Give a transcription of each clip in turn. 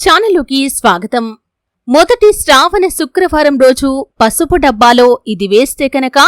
ఛానలుకి స్వాగతం. మొదటి శ్రావణ శుక్రవారం రోజు పసుపు డబ్బాలో ఇది వేస్తే కనుక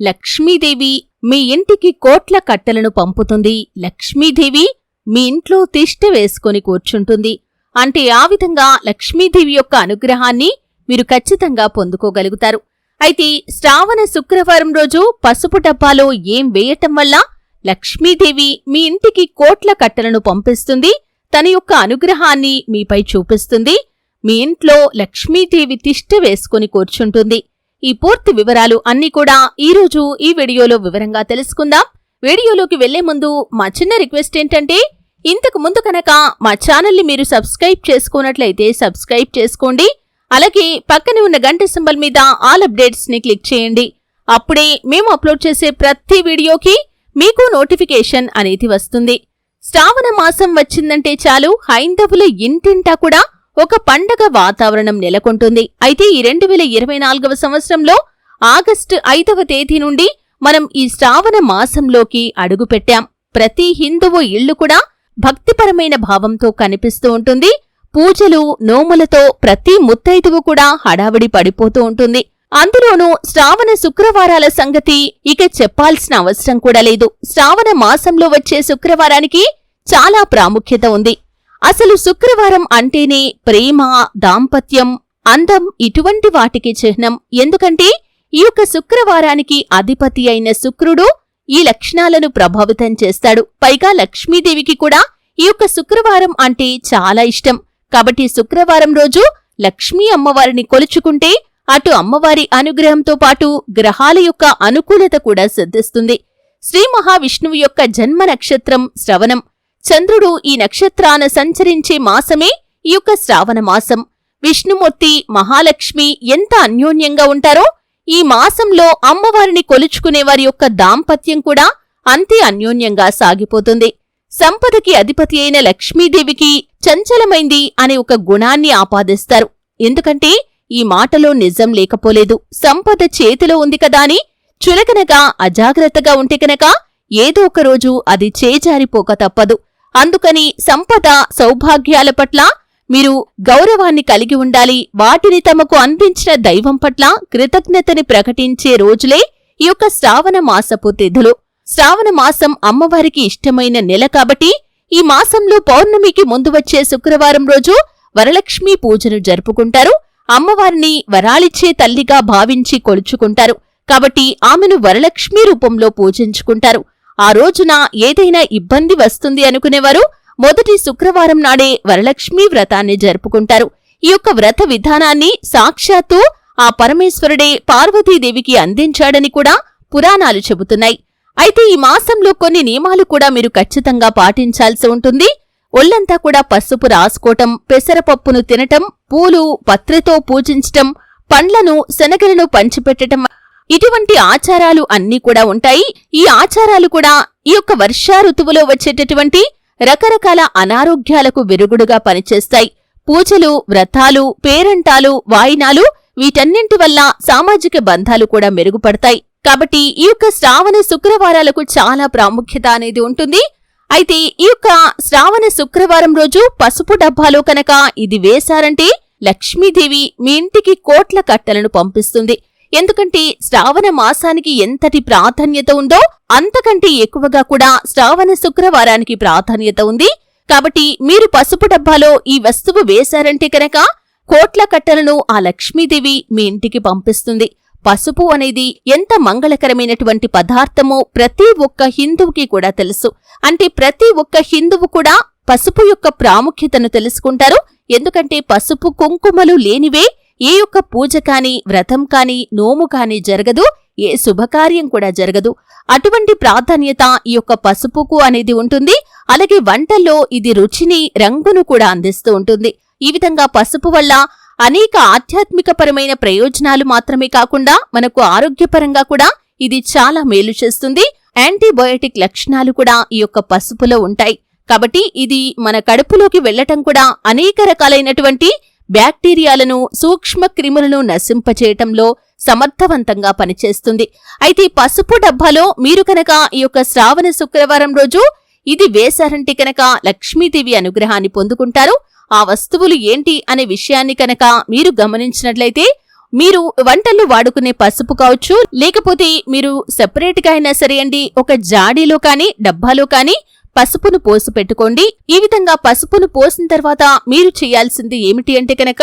లక్ష్మీదేవి మీ ఇంటికి కోట్ల కట్టలను పంపుతుంది. లక్ష్మీదేవి మీ ఇంట్లో తిష్ట వేసుకొని కూర్చుంటుంది. అంటే ఆ విధంగా లక్ష్మీదేవి యొక్క అనుగ్రహాన్ని మీరు ఖచ్చితంగా పొందుకోగలుగుతారు. అయితే శ్రావణ శుక్రవారం రోజు పసుపు డబ్బాలో ఏం వేయటం వల్ల లక్ష్మీదేవి మీ ఇంటికి కోట్ల కట్టలను పంపిస్తుంది? తన యొక్క అనుగ్రహాన్ని మీపై చూపిస్తుంది. మీ ఇంట్లో లక్ష్మీదేవి తిష్ట వేసుకుని కూర్చుంటుంది. ఈ పూర్తి వివరాలు అన్నీ కూడా ఈరోజు ఈ వీడియోలో వివరంగా తెలుసుకుందాం. వీడియోలోకి వెళ్ళే ముందు మా చిన్న రిక్వెస్ట్ ఏంటంటే ఇంతకు ముందు కనుక మా ఛానల్ని మీరు సబ్స్క్రైబ్ చేసుకున్నట్లయితే సబ్స్క్రైబ్ చేసుకోండి. అలాగే పక్కనే ఉన్న గంట సింబల్ మీద ఆల్ అప్డేట్స్ని క్లిక్ చేయండి. అప్పుడే మేము అప్లోడ్ చేసే ప్రతి వీడియోకి మీకు నోటిఫికేషన్ అనేది వస్తుంది. శ్రావణ మాసం వచ్చిందంటే చాలు. హైందవుల ఇంటింటా కూడా ఒక పండగ వాతావరణం నెలకొంటుంది. అయితే ఈ రెండు వేల ఇరవై నాలుగవ సంవత్సరంలో ఆగస్టు ఐదవ తేదీ నుండి మనం ఈ శ్రావణ మాసంలోకి అడుగుపెట్టాం ప్రతి హిందువు ఇళ్ళు కూడా భక్తిపరమైన భావంతో కనిపిస్తూ ఉంటుంది. పూజలు నోములతో ప్రతి ముత్తైదువు కూడా హడావిడి పడిపోతూ ఉంటుంది. అందులోనూ శ్రావణ శుక్రవారాల సంగతి ఇక చెప్పాల్సిన అవసరం కూడా లేదు. శ్రావణ మాసంలో వచ్చే శుక్రవారానికి చాలా ప్రాముఖ్యత ఉంది. అసలు శుక్రవారం అంటేనే ప్రేమ దాంపత్యం అందం ఇటువంటి వాటికి చిహ్నం. ఎందుకంటే ఈ యొక్క శుక్రవారానికి అధిపతి అయిన శుక్రుడు ఈ లక్షణాలను ప్రభావితం చేస్తాడు. పైగా లక్ష్మీదేవికి కూడా ఈ యొక్క శుక్రవారం అంటే చాలా ఇష్టం. కాబట్టి శుక్రవారం రోజు లక్ష్మీ అమ్మవారిని కొలుచుకుంటే అటు అమ్మవారి అనుగ్రహంతో పాటు గ్రహాల యొక్క అనుకూలత కూడా సిద్ధిస్తుంది. శ్రీ మహావిష్ణువు యొక్క జన్మ నక్షత్రం శ్రవణం. చంద్రుడు ఈ నక్షత్రాన సంచరించే మాసమే ఈ యొక్క శ్రావణ మాసం. విష్ణుమూర్తి మహాలక్ష్మి ఎంత అన్యోన్యంగా ఉంటారో ఈ మాసంలో అమ్మవారిని కొలుచుకునే వారి యొక్క దాంపత్యం కూడా అంతే అన్యోన్యంగా సాగిపోతుంది. సంపదకి అధిపతి అయిన లక్ష్మీదేవికి చంచలమైంది అనే ఒక గుణాన్ని ఆపాదిస్తారు. ఎందుకంటే ఈ మాటలో నిజం లేకపోలేదు. సంపద చేతిలో ఉంది కదా అని చులకనగా అజాగ్రత్తగా ఉంటే కనుక ఏదో ఒక రోజు అది చేజారిపోక తప్పదు. అందుకని సంపద సౌభాగ్యాల పట్ల మీరు గౌరవాన్ని కలిగి ఉండాలి. వాటిని తమకు అందించిన దైవం పట్ల కృతజ్ఞతని ప్రకటించే రోజులే ఈ యొక్క శ్రావణ మాసపు తిథులు. శ్రావణ మాసం అమ్మవారికి ఇష్టమైన నెల కాబట్టి ఈ మాసంలో పౌర్ణమికి ముందు వచ్చే శుక్రవారం రోజు వరలక్ష్మీ పూజను జరుపుకుంటారు. అమ్మవారిని వరాలిచ్చే తల్లిగా భావించి కొలుచుకుంటారు. కాబట్టి ఆమెను వరలక్ష్మీ రూపంలో పూజించుకుంటారు. ఆ రోజున ఏదైనా ఇబ్బంది వస్తుంది అనుకునేవారు మొదటి శుక్రవారం నాడే వరలక్ష్మీ వ్రతాన్ని జరుపుకుంటారు. ఈ యొక్క వ్రత విధానాన్ని సాక్షాత్తు ఆ పరమేశ్వరుడే పార్వతీదేవికి అందించాడని కూడా పురాణాలు చెబుతున్నాయి. అయితే ఈ మాసంలో కొన్ని నియమాలు కూడా మీరు ఖచ్చితంగా పాటించాల్సి ఉంటుంది. ఒళ్ళంతా కూడా పసుపు రాసుకోవటం పెసరపప్పును తినటం పూలు పత్రితో పూజించటం పండ్లను శనగలను పంచిపెట్టటం ఇటువంటి ఆచారాలు అన్నీ కూడా ఉంటాయి. ఈ ఆచారాలు కూడా ఈ యొక్క వర్షా ఋతువులో వచ్చేటటువంటి రకరకాల అనారోగ్యాలకు విరుగుడుగా పనిచేస్తాయి. పూజలు వ్రతాలు పేరంటాలు వాయినాలు వీటన్నింటి వల్ల సామాజిక బంధాలు కూడా మెరుగుపడతాయి. కాబట్టి ఈ యొక్క శ్రావణ శుక్రవారాలకు చాలా ప్రాముఖ్యత అనేది ఉంటుంది. అయితే ఈ యొక్క శ్రావణ శుక్రవారం రోజు పసుపు డబ్బాలో కనుక ఇది వేశారంటే లక్ష్మీదేవి మీ ఇంటికి కోట్ల కట్టలను పంపిస్తుంది. ఎందుకంటే శ్రావణ మాసానికి ఎంతటి ప్రాధాన్యత ఉందో అంతకంటే ఎక్కువగా కూడా శ్రావణ శుక్రవారానికి ప్రాధాన్యత ఉంది. కాబట్టి మీరు పసుపు డబ్బాలో ఈ వస్తువు వేశారంటే కనుక కోట్ల కట్టలను ఆ లక్ష్మీదేవి మీ ఇంటికి పంపిస్తుంది. పసుపు అనేది ఎంత మంగళకరమైనటువంటి పదార్థమో ప్రతి ఒక్క హిందువుకి కూడా తెలుసు. అంటే ప్రతి ఒక్క హిందువు కూడా పసుపు యొక్క ప్రాముఖ్యతను తెలుసుకుంటారు. ఎందుకంటే పసుపు కుంకుమలు లేనివే ఏ యొక్క పూజ కాని వ్రతం కాని నోము కాని జరగదు. ఏ శుభకార్యం కూడా జరగదు. అటువంటి ప్రాధాన్యత ఈ యొక్క పసుపుకు అనేది ఉంటుంది. అలాగే వంటల్లో ఇది రుచిని రంగును కూడా అందిస్తూ ఉంటుంది. ఈ విధంగా పసుపు వల్ల అనేక ఆధ్యాత్మికపరమైన ప్రయోజనాలు మాత్రమే కాకుండా మనకు ఆరోగ్యపరంగా కూడా ఇది చాలా మేలు చేస్తుంది. యాంటీబయోటిక్ లక్షణాలు కూడా ఈ యొక్క పసుపులో ఉంటాయి. కాబట్టి ఇది మన కడుపులోకి వెళ్ళటం కూడా అనేక రకాలైనటువంటి బ్యాక్టీరియాలను సూక్ష్మ క్రిములను నశింపచేయటంలో సమర్థవంతంగా పనిచేస్తుంది. అయితే పసుపు డబ్బాలో మీరు కనుక ఈ యొక్క శ్రావణ శుక్రవారం రోజు ఇది వేశారంటే కనుక లక్ష్మీదేవి అనుగ్రహాన్ని పొందుకుంటారు. ఆ వస్తువులు ఏంటి అనే విషయాన్ని కనుక మీరు గమనించినట్లయితే మీరు వంటల్లో వాడుకునే పసుపు కావచ్చు లేకపోతే మీరు సెపరేట్గా అయినా సరే అండి ఒక జాడీలో కానీ డబ్బాలో కానీ పసుపును పోసి పెట్టుకోండి. ఈ విధంగా పసుపును పోసిన తర్వాత మీరు చేయాల్సింది ఏమిటి అంటే కనుక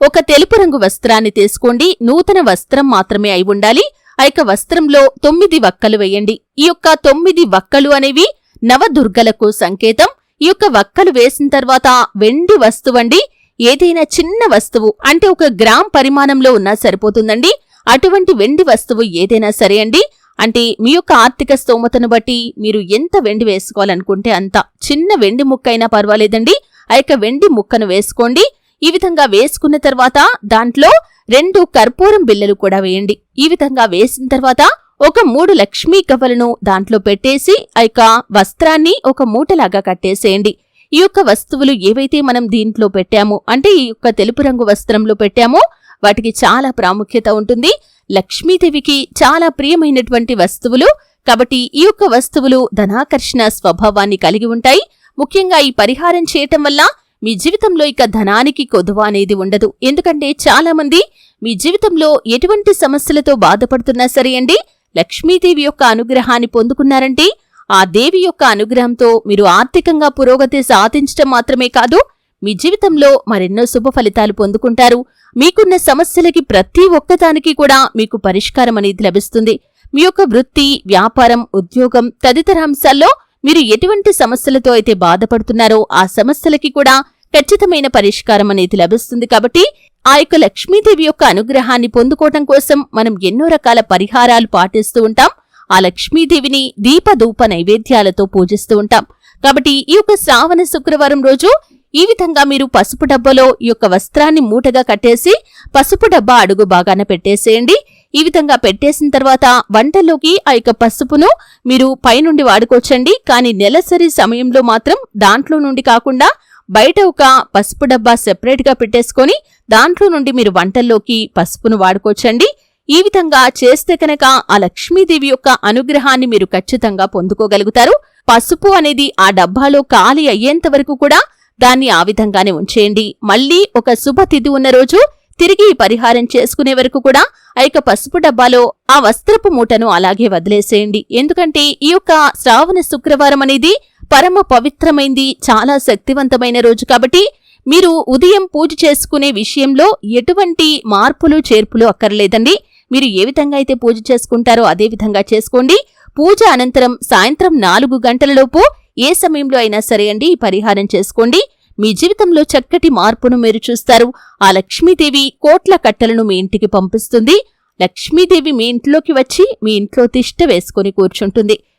ఒక తెలుపు రంగు వస్త్రాన్ని తీసుకోండి. నూతన వస్త్రం మాత్రమే అయి ఉండాలి. ఆ యొక్క వస్త్రంలో తొమ్మిది వక్కలు వేయండి. ఈ యొక్క తొమ్మిది వక్కలు అనేవి నవదుర్గలకు సంకేతం. ఈ యొక్క వక్కలు వేసిన తర్వాత వెండి వస్తువండి ఏదైనా చిన్న వస్తువు అంటే ఒక గ్రామ్ పరిమాణంలో ఉన్నా సరిపోతుందండి. అటువంటి వెండి వస్తువు ఏదైనా సరే అండి అంటే మీ యొక్క ఆర్థిక స్తోమతను బట్టి మీరు ఎంత వెండి వేసుకోవాలనుకుంటే అంత. చిన్న వెండి ముక్క అయినా పర్వాలేదండి ఆ యొక్క వెండి ముక్కను వేసుకోండి. ఈ విధంగా వేసుకున్న తర్వాత దాంట్లో రెండు కర్పూరం బిల్లలు కూడా వేయండి. ఈ విధంగా వేసిన తర్వాత ఒక మూడు లక్ష్మీ కవ్వలను దాంట్లో పెట్టేసి ఆ యొక్క వస్త్రాన్ని ఒక మూటలాగా కట్టేసేయండి. ఈ యొక్క వస్తువులు ఏవైతే మనం దీంట్లో పెట్టామో అంటే ఈ యొక్క తెలుపు రంగు వస్త్రంలో పెట్టామో వాటికి చాలా ప్రాముఖ్యత ఉంటుంది. లక్ష్మీదేవికి చాలా ప్రియమైనటువంటి వస్తువులు. కాబట్టి ఈ యొక్క వస్తువులు ధనాకర్షణ స్వభావాన్ని కలిగి ఉంటాయి. ముఖ్యంగా ఈ పరిహారం చేయటం వల్ల మీ జీవితంలో ఇక ధనానికి కొదువ అనేది ఉండదు. ఎందుకంటే చాలా మంది మీ జీవితంలో ఎటువంటి సమస్యలతో బాధపడుతున్నా సరే అండి లక్ష్మీదేవి యొక్క అనుగ్రహాన్ని పొందుకున్నారంటే ఆ దేవి యొక్క అనుగ్రహంతో మీరు ఆర్థికంగా పురోగతి సాధించటం మాత్రమే కాదు మీ జీవితంలో మరెన్నో శుభ ఫలితాలు పొందుకుంటారు. మీకున్న సమస్యలకి ప్రతి ఒక్కదానికి కూడా మీకు పరిష్కారం అనేది లభిస్తుంది. మీ యొక్క వృత్తి వ్యాపారం ఉద్యోగం తదితర అంశాల్లో మీరు ఎటువంటి సమస్యలతో అయితే బాధపడుతున్నారో ఆ సమస్యలకి కూడా ఖచ్చితమైన పరిష్కారం అనేది లభిస్తుంది. కాబట్టి ఆ యొక్క లక్ష్మీదేవి యొక్క అనుగ్రహాన్ని పొందుకోవటం కోసం మనం ఎన్నో రకాల పరిహారాలు పాటిస్తూ ఉంటాం. ఆ లక్ష్మీదేవిని దీపధూప నైవేద్యాలతో పూజిస్తూ ఉంటాం. కాబట్టి ఈ యొక్క శ్రావణ శుక్రవారం రోజు ఈ విధంగా మీరు పసుపు డబ్బాలో ఈ యొక్క వస్త్రాన్ని మూటగా కట్టేసి పసుపు డబ్బా అడుగు బాగాన పెట్టేసేయండి. ఈ విధంగా పెట్టేసిన తర్వాత వంటల్లోకి ఆ యొక్క పసుపును మీరు పైనుండి వాడుకోవచ్చండి. కానీ నెలసరి సమయంలో మాత్రం దాంట్లో నుండి కాకుండా బయట ఒక పసుపు డబ్బా సెపరేట్గా పెట్టేసుకొని దాంట్లో నుండి మీరు వంటల్లోకి పసుపును వాడుకోవచ్చండి. ఈ విధంగా చేస్తే కనుక ఆ లక్ష్మీదేవి యొక్క అనుగ్రహాన్ని మీరు ఖచ్చితంగా పొందుకోగలుగుతారు. పసుపు అనేది ఆ డబ్బాలో ఖాళీ అయ్యేంత వరకు కూడా దాన్ని ఆ విధంగానే ఉంచేయండి. మళ్ళీ ఒక శుభతిథి ఉన్న రోజు తిరిగి ఈ పరిహారం చేసుకునే వరకు కూడా ఆ యొక్క పసుపు డబ్బాలో ఆ వస్త్రపు మూటను అలాగే వదిలేసేయండి. ఎందుకంటే ఈ యొక్క శ్రావణ శుక్రవారం అనేది పరమ పవిత్రమైంది చాలా శక్తివంతమైన రోజు కాబట్టి మీరు ఉదయం పూజ చేసుకునే విషయంలో ఎటువంటి మార్పులు చేర్పులు అక్కర్లేదండి. మీరు ఏ విధంగా అయితే పూజ చేసుకుంటారో అదే విధంగా చేసుకోండి. పూజ అనంతరం సాయంత్రం నాలుగు గంటలలోపు ఏ సమయంలో అయినా సరే అండి పరిహారం చేసుకోండి. మీ జీవితంలో చక్కటి మార్పును మీరు చూస్తారు. ఆ లక్ష్మీదేవి కోట్ల కట్టలను మీ ఇంటికి పంపిస్తుంది. లక్ష్మీదేవి మీ ఇంట్లోకి వచ్చి మీ ఇంట్లో తిష్ట వేసుకుని కూర్చుంటుంది.